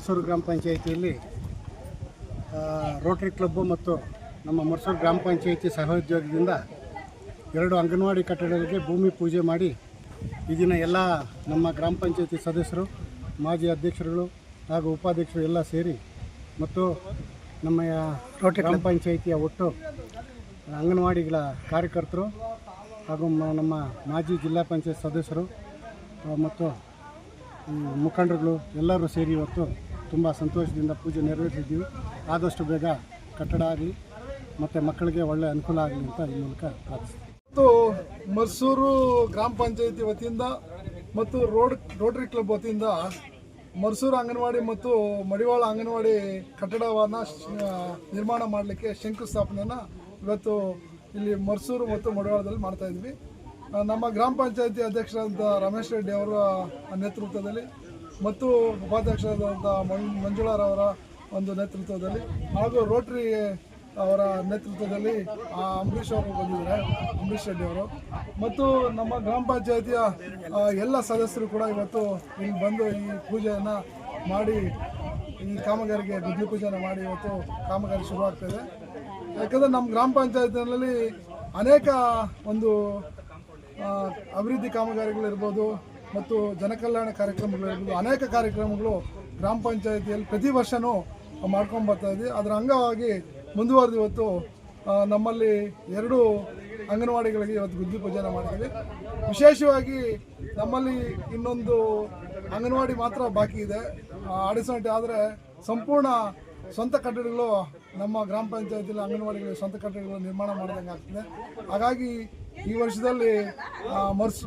ಮರ್ಸೂರು ಗ್ರಾಮ ಪಂಚಾಯಿತಿಯಲ್ಲಿ Rotary club ಮತ್ತು ನಮ್ಮ ಮರ್ಸೂರು ಗ್ರಾಮ ಪಂಚಾಯಿತಿ ಸಹೋದ್ಯೋಗದಿಂದ ಎರಡು ಅಂಗನವಾಡಿ ಕಟ್ಟಡಗಳಿಗೆ ಭೂಮಿ ಪೂಜೆ ಮಾಡಿ ಈ ದಿನ ಎಲ್ಲ ನಮ್ಮ ಗ್ರಾಮ ಪಂಚಾಯಿತಿ ಸದಸ್ಯರು ಮಾಜಿ ಅಧ್ಯಕ್ಷರುಗಳು ಹಾಗೂ ಉಪಾಧ್ಯಕ್ಷರು ಎಲ್ಲ ಸೇರಿ ಮತ್ತು ನಮ್ಮ ರೋಟರಿ ಗ್ರಾಮ ಪಂಚಾಯಿತಿಯ ಒಟ್ಟು ಅಂಗನವಾಡಿಗಳ ಕಾರ್ಯಕರ್ತರು ಹಾಗೂ ನಮ್ಮ ಮಾಜಿ ಜಿಲ್ಲಾ ಪಂಚಾಯತ್ ಸದಸ್ಯರು ಮತ್ತು ಮುಖಂಡರುಗಳು ಎಲ್ಲರೂ ಸೇರಿ ಇವತ್ತು ತುಂಬ ಸಂತೋಷದಿಂದ ಪೂಜೆ ನೆರವೇರಿಸಿದ್ದೀವಿ. ಆದಷ್ಟು ಬೇಗ ಕಟ್ಟಡ ಆಗಲಿ, ಮತ್ತು ಮಕ್ಕಳಿಗೆ ಒಳ್ಳೆಯ ಅನುಕೂಲ ಆಗಲಿ ಅಂತ ಈ ಮೂಲಕ ಪ್ರಾರ್ಥಿಸ್ತೀವಿ. ಮತ್ತು ಮರ್ಸೂರು ಗ್ರಾಮ ಪಂಚಾಯತಿ ವತಿಯಿಂದ ಮತ್ತು ರೋಡ್, ರೋಟರಿ ಕ್ಲಬ್ ವತಿಯಿಂದ ಮರ್ಸೂರು ಅಂಗನವಾಡಿ ಮತ್ತು ಮಡಿವಾಳ ಅಂಗನವಾಡಿ ಕಟ್ಟಡವನ್ನು ನಿರ್ಮಾಣ ಮಾಡಲಿಕ್ಕೆ ಶಂಕುಸ್ಥಾಪನೆಯನ್ನು ಇವತ್ತು ಇಲ್ಲಿ ಮರ್ಸೂರು ಮತ್ತು ಮಡಿವಾಳದಲ್ಲಿ ಮಾಡ್ತಾ ಇದ್ವಿ ನಮ್ಮ ಗ್ರಾಮ ಪಂಚಾಯತಿ ಅಧ್ಯಕ್ಷರಾದಂಥ ರಮೇಶ್ ರೆಡ್ಡಿ ಅವರ ನೇತೃತ್ವದಲ್ಲಿ ಮತ್ತು ಉಪಾಧ್ಯಕ್ಷರಾದಂಥ ಮಂಜುಳಾರವರ ಒಂದು ನೇತೃತ್ವದಲ್ಲಿ ಹಾಗೂ ರೋಟ್ರಿ ಅವರ ನೇತೃತ್ವದಲ್ಲಿ ಅಂಬರೀಷ್ ಅವರು ಬಂದಿದ್ದಾರೆ, ಅಂಬರೀಷ್ ರೆಡ್ಡಿ ಅವರು. ಮತ್ತು ನಮ್ಮ ಗ್ರಾಮ ಪಂಚಾಯತಿಯ ಎಲ್ಲ ಸದಸ್ಯರು ಕೂಡ ಇವತ್ತು ಇಲ್ಲಿ ಬಂದು ಈ ಪೂಜೆಯನ್ನು ಮಾಡಿ, ಈ ಕಾಮಗಾರಿಗೆ ಗುದ್ಲಿ ಪೂಜೆಯನ್ನು ಮಾಡಿ ಇವತ್ತು ಕಾಮಗಾರಿ ಶುರುವಾಗ್ತದೆ ಯಾಕಂದರೆ ನಮ್ಮ ಗ್ರಾಮ ಪಂಚಾಯತಿನಲ್ಲಿ ಅನೇಕ ಒಂದು ಅಭಿವೃದ್ಧಿ ಕಾಮಗಾರಿಗಳಿರ್ಬೋದು ಮತ್ತು ಜನಕಲ್ಯಾಣ ಕಾರ್ಯಕ್ರಮಗಳಿರ್ಬೋದು ಅನೇಕ ಕಾರ್ಯಕ್ರಮಗಳು ಗ್ರಾಮ ಪಂಚಾಯತಿಯಲ್ಲಿ ಪ್ರತಿ ವರ್ಷವೂ ಮಾಡ್ಕೊಂಡು ಬರ್ತಾ ಅದರ ಅಂಗವಾಗಿ ಮುಂದುವರೆದು ಇವತ್ತು ನಮ್ಮಲ್ಲಿ ಎರಡು ಅಂಗನವಾಡಿಗಳಿಗೆ ಇವತ್ತು ಗುದ್ದಿ ಪೂಜೆನ ಮಾಡಿದ್ವಿ ವಿಶೇಷವಾಗಿ ನಮ್ಮಲ್ಲಿ ಇನ್ನೊಂದು ಅಂಗನವಾಡಿ ಮಾತ್ರ ಬಾಕಿ ಇದೆ. ಆಡಿಸೋಟಿ ಆದರೆ ಸಂಪೂರ್ಣ ಸ್ವಂತ ಕಟ್ಟಡಗಳು ನಮ್ಮ ಗ್ರಾಮ ಪಂಚಾಯತಿಯಲ್ಲಿ ಅಂಗನವಾಡಿಗಳು ಸ್ವಂತ ಕಟ್ಟಡಗಳು ನಿರ್ಮಾಣ ಮಾಡಿದಂಗೆ ಆಗ್ತದೆ ಹಾಗಾಗಿ ಈ ವರ್ಷದಲ್ಲಿ ಮರ್ಸ್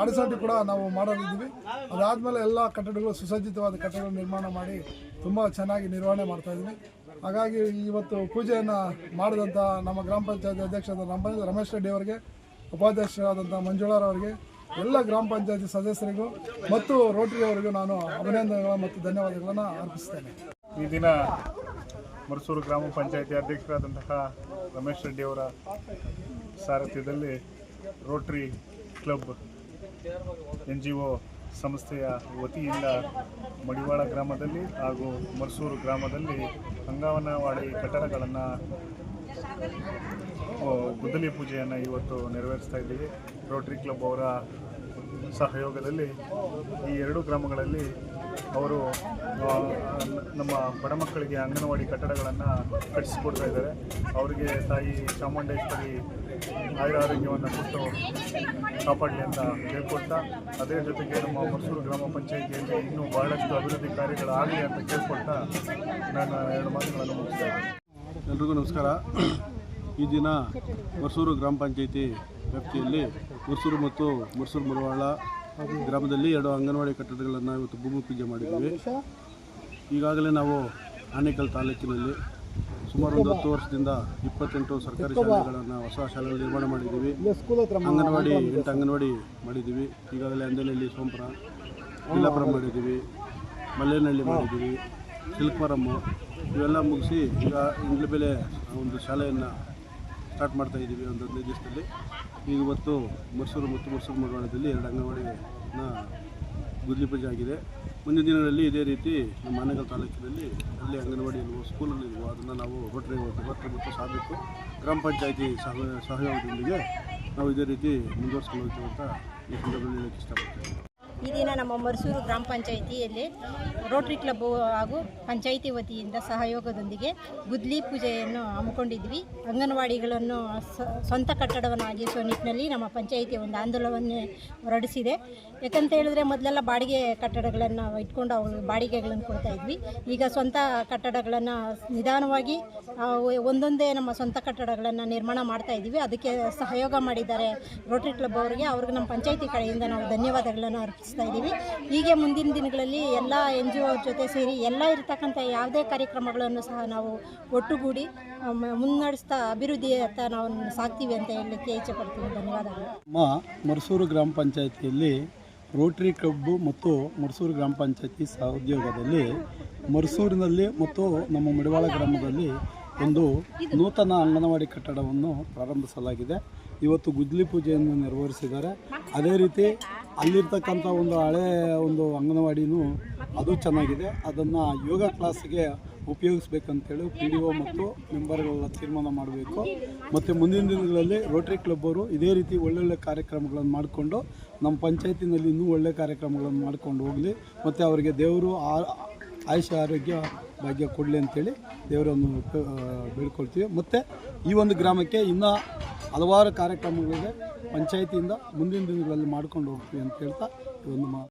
ಆಡಸಾಟಿ ಕೂಡ ನಾವು ಮಾಡೋರಿದ್ದೀವಿ ಅದಾದಮೇಲೆ ಎಲ್ಲ ಕಟ್ಟಡಗಳು ಸುಸಜ್ಜಿತವಾದ ಕಟ್ಟಡಗಳು ನಿರ್ಮಾಣ ಮಾಡಿ ತುಂಬ ಚೆನ್ನಾಗಿ ನಿರ್ವಹಣೆ ಮಾಡ್ತಾ ಇದ್ದೀವಿ. ಹಾಗಾಗಿ ಇವತ್ತು ಪೂಜೆಯನ್ನು ಮಾಡಿದಂಥ ನಮ್ಮ ಗ್ರಾಮ ಪಂಚಾಯತಿ ಅಧ್ಯಕ್ಷರಾದ ನಮ್ಮ ರಮೇಶ್ ರೆಡ್ಡಿ ಅವರಿಗೆ ಉಪಾಧ್ಯಕ್ಷರಾದಂಥ ಮಂಜುಳಾರವರಿಗೆ ಎಲ್ಲ ಗ್ರಾಮ ಪಂಚಾಯತಿ ಸದಸ್ಯರಿಗೂ ಮತ್ತು ರೋಟರಿ ಅವರಿಗೂ ನಾನು ಅಭಿನಂದನೆಗಳು ಮತ್ತು ಧನ್ಯವಾದಗಳನ್ನು ಅರ್ಪಿಸ್ತೇನೆ. ಈ ದಿನ ಮರಸೂರು ಗ್ರಾಮ ಪಂಚಾಯತಿ ಅಧ್ಯಕ್ಷರಾದಂತಹ ರಮೇಶ್ ರೆಡ್ಡಿ ಅವರ ಸಾರಥ್ಯದಲ್ಲಿ rotary club N G O ಸಂಸ್ಥೆಯ ವತಿಯಿಂದ ಮಡಿವಾಳ ಗ್ರಾಮದಲ್ಲಿ ಹಾಗೂ ಮರ್ಸೂರು ಗ್ರಾಮದಲ್ಲಿ ಅಂಗವನವಾಡಿ ಕಟ್ಟಡಗಳನ್ನು ಗುದ್ದಲಿ ಪೂಜೆಯನ್ನು ಇವತ್ತು ನೆರವೇರಿಸ್ತಾ ಇದ್ದೀವಿ. ರೋಟ್ರಿ ಕ್ಲಬ್ ಅವರ ಸಹಯೋಗದಲ್ಲಿ ಈ ಎರಡು ಗ್ರಾಮಗಳಲ್ಲಿ ಅವರು ನಮ್ಮ ಬಡ ಮಕ್ಕಳಿಗೆ ಅಂಗನವಾಡಿ ಕಟ್ಟಡಗಳನ್ನು ಕಟ್ಟಿಸಿಕೊಡ್ತಾ ಇದ್ದಾರೆ. ಅವರಿಗೆ ತಾಯಿ ಚಾಮುಂಡೇಶ್ವರಿ ಆಯುರ ಆರೋಗ್ಯವನ್ನು ಕೊಟ್ಟು ಕಾಪಾಡಲಿ ಅಂತ ಕೇಳ್ಕೊಳ್ತಾ ಅದೇ ಜೊತೆಗೆ ನಮ್ಮ ಮಸೂರು ಗ್ರಾಮ ಪಂಚಾಯಿತಿಯಲ್ಲಿ ಇನ್ನೂ ಬಹಳಷ್ಟು ಅಭಿವೃದ್ಧಿ ಕಾರ್ಯಗಳಾಗಲಿ ಅಂತ ಕೇಳ್ಕೊಳ್ತಾ ನಾನು ಎರಡು ಮಾತುಗಳನ್ನು ಮುಗಿಸ್ತೇನೆ ಎಲ್ರಿಗೂ ನಮಸ್ಕಾರ. ಈ ದಿನ ಮರ್ಸೂರು ಗ್ರಾಮ ಪಂಚಾಯಿತಿ ವ್ಯಾಪ್ತಿಯಲ್ಲಿ ಮರ್ಸೂರು ಮತ್ತು ಮರ್ಸೂರು ಮರವಾಳ ಗ್ರಾಮದಲ್ಲಿ ಎರಡು ಅಂಗನವಾಡಿ ಕಟ್ಟಡಗಳನ್ನು ಇವತ್ತು ಭೂಮಿ ಪೂಜೆ ಮಾಡಿದ್ದೀವಿ. ಈಗಾಗಲೇ ನಾವು ಆನೇಕಲ್ ತಾಲೂಕಿನಲ್ಲಿ ಸುಮಾರು ಒಂದು ಹತ್ತು ವರ್ಷದಿಂದ ಇಪ್ಪತ್ತೆಂಟು ಸರ್ಕಾರಿ ಶಾಲೆಗಳನ್ನು, ಹೊಸ ಶಾಲೆಗಳು ನಿರ್ಮಾಣ ಮಾಡಿದ್ದೀವಿ. ಅಂಗನವಾಡಿ, ಎಂಟು ಅಂಗನವಾಡಿ ಮಾಡಿದ್ದೀವಿ. ಈಗಾಗಲೇ ಅಂಜನಹಳ್ಳಿ ಸೋಮಪುರ ಇಲ್ಲಾಪುರ ಮಾಡಿದ್ದೀವಿ. ಮಲ್ಲೇನಹಳ್ಳಿ ಮಾಡಿದ್ದೀವಿ. ಸಿಲ್ಕ್ಮರಮ್ಮು ಇವೆಲ್ಲ ಮುಗಿಸಿ ಈಗ ಇಂಗ್ಲ ಬೆಲೆ ಒಂದು ಶಾಲೆಯನ್ನು ಸ್ಟಾರ್ಟ್ ಮಾಡ್ತಾ ಇದ್ದೀವಿ ಒಂದು ಹದಿನೈದು ದಿವಸದಲ್ಲಿ. ಈಗ ಇವತ್ತು ಮೈಸೂರು ಮತ್ತು ಮೈಸೂರು ಮರವಾಳದಲ್ಲಿ ಎರಡು ಅಂಗನವಾಡಿನ ಗುದ್ಲಿ ಪೂಜೆ ಆಗಿದೆ. ಮುಂದಿನ ದಿನಗಳಲ್ಲಿ ಇದೇ ರೀತಿ ನಮ್ಮ ಆನೇಕಲ್ ತಾಲೂಕಿನಲ್ಲಿ ಅಲ್ಲಿ ಸ್ಕೂಲಲ್ಲಿ ಇಲ್ವೋ ಅದನ್ನು ನಾವು ರೋಟರಿ ಮತ್ತು ಸಾಧಬೇಕು ಗ್ರಾಮ ಪಂಚಾಯಿತಿ ಸಹ, ಸಹಯೋಗದೊಂದಿಗೆ ನಾವು ಇದೇ ರೀತಿ ಮುಂದುವರ್ಸ್ಕೊಂಡು ಹೋಗ್ತೀವಿ ಅಂತ ಈ ಸಂದರ್ಭದಲ್ಲಿ ಹೇಳಕ್ಕೆ ಇಷ್ಟಪಡ್ತೀನಿ. ಈ ದಿನ ನಮ್ಮ ಮರಸೂರು ಗ್ರಾಮ ಪಂಚಾಯಿತಿಯಲ್ಲಿ ರೋಟ್ರಿ ಕ್ಲಬ್ ಹಾಗೂ ಪಂಚಾಯಿತಿ ವತಿಯಿಂದ ಸಹಯೋಗದೊಂದಿಗೆ ಗುದ್ಲಿ ಪೂಜೆಯನ್ನು ಹಮ್ಮಿಕೊಂಡಿದ್ವಿ. ಅಂಗನವಾಡಿಗಳನ್ನು ಸ್ವಂತ ಕಟ್ಟಡವನ್ನಾಗಿಸುವ ನಿಟ್ಟಿನಲ್ಲಿ ನಮ್ಮ ಪಂಚಾಯಿತಿ ಒಂದು ಆಂದೋಲನವನ್ನು ಹೊರಡಿಸಿದೆ. ಯಾಕಂತ ಹೇಳಿದ್ರೆ ಮೊದಲೆಲ್ಲ ಬಾಡಿಗೆ ಕಟ್ಟಡಗಳನ್ನು ಇಟ್ಕೊಂಡು ಅವು ಬಾಡಿಗೆಗಳನ್ನು ಕೊಡ್ತಾ ಇದ್ವಿ. ಈಗ ಸ್ವಂತ ಕಟ್ಟಡಗಳನ್ನು ನಿಧಾನವಾಗಿ ಒಂದೊಂದೇ ನಮ್ಮ ಸ್ವಂತ ಕಟ್ಟಡಗಳನ್ನು ನಿರ್ಮಾಣ ಮಾಡ್ತಾ ಇದ್ದೀವಿ. ಅದಕ್ಕೆ ಸಹಯೋಗ ಮಾಡಿದ್ದಾರೆ ರೋಟ್ರಿ ಕ್ಲಬ್ ಅವರಿಗೆ. ಅವ್ರಿಗೆ ನಮ್ಮ ಪಂಚಾಯಿತಿ ಕಡೆಯಿಂದ ನಾವು ಧನ್ಯವಾದಗಳನ್ನು ಅರ್ಪಿಸ್ತಾ ಇದ್ದೀವಿ. ಹೀಗೆ ಮುಂದಿನ ದಿನಗಳಲ್ಲಿ ಎಲ್ಲ ಎನ್ ಜಿ ಒ ಜೊತೆ ಸೇರಿ ಎಲ್ಲ ಇರತಕ್ಕಂಥ ಯಾವುದೇ ಕಾರ್ಯಕ್ರಮಗಳನ್ನು ಸಹ ನಾವು ಒಟ್ಟುಗೂಡಿ ಮುನ್ನಡೆಸ್ತಾ ಅಭಿವೃದ್ಧಿಯತ್ತ ನಾವು ಸಾಕ್ತೀವಿ ಅಂತ ಹೇಳಲಿಕ್ಕೆ ಇಚ್ಛೆ ಪಡ್ತೀವಿ ಧನ್ಯವಾದಗಳು ಮರಸೂರು ಗ್ರಾಮ ಪಂಚಾಯಿತಿಯಲ್ಲಿ ರೋಟ್ರಿ ಕ್ಲಬ್ಬು ಮತ್ತು ಮರಸೂರು ಗ್ರಾಮ ಪಂಚಾಯತಿ ಸಹೋದ್ಯೋಗದಲ್ಲಿ ಮರಸೂರಿನಲ್ಲಿ ಮತ್ತು ನಮ್ಮ ಮಡಿವಾಳ ಗ್ರಾಮದಲ್ಲಿ ಒಂದು ನೂತನ ಅಂಗನವಾಡಿ ಕಟ್ಟಡವನ್ನು ಪ್ರಾರಂಭಿಸಲಾಗಿದೆ. ಇವತ್ತು ಗುದ್ಲಿ ಪೂಜೆಯನ್ನು ನೆರವೇರಿಸಿದ್ದಾರೆ. ಅದೇ ರೀತಿ ಅಲ್ಲಿರ್ತಕ್ಕಂಥ ಒಂದು ಹಳೆ ಒಂದು ಅಂಗನವಾಡಿನೂ ಅದು ಚೆನ್ನಾಗಿದೆ. ಅದನ್ನು ಯೋಗ ಕ್ಲಾಸ್ಗೆ ಉಪಯೋಗಿಸ್ಬೇಕಂತೇಳಿ ಪಿ ಡಿ ಒ ಮತ್ತು ಮೆಂಬರ್ಗಳೆಲ್ಲ ತೀರ್ಮಾನ ಮಾಡಬೇಕು. ಮತ್ತು ಮುಂದಿನ ದಿನಗಳಲ್ಲಿ ರೋಟರಿ ಕ್ಲಬ್ ಅವರು ಇದೇ ರೀತಿ ಒಳ್ಳೊಳ್ಳೆ ಕಾರ್ಯಕ್ರಮಗಳನ್ನು ಮಾಡಿಕೊಂಡು ನಮ್ಮ ಪಂಚಾಯತಿನಲ್ಲಿ ಇನ್ನೂ ಒಳ್ಳೆ ಕಾರ್ಯಕ್ರಮಗಳನ್ನು ಮಾಡ್ಕೊಂಡು ಹೋಗಲಿ. ಮತ್ತು ಅವರಿಗೆ ದೇವರು ಆಯುಷ್ಯ ಆರೋಗ್ಯ ಭಾಗ್ಯ ಕೊಡಲಿ ಅಂತೇಳಿ ದೇವರನ್ನು ಬೇಡ್ಕೊಳ್ತೀವಿ. ಮತ್ತು ಈ ಒಂದು ಗ್ರಾಮಕ್ಕೆ ಇನ್ನೂ ಹಲವಾರು ಕಾರ್ಯಕ್ರಮಗಳಿಗೆ ಪಂಚಾಯತಿಯಿಂದ ಮುಂದಿನ ದಿನಗಳಲ್ಲಿ ಮಾಡ್ಕೊಂಡು ಹೋಗ್ತೀವಿ ಅಂತ ಹೇಳ್ತಾ ಈ ಒಂದು ಮಾ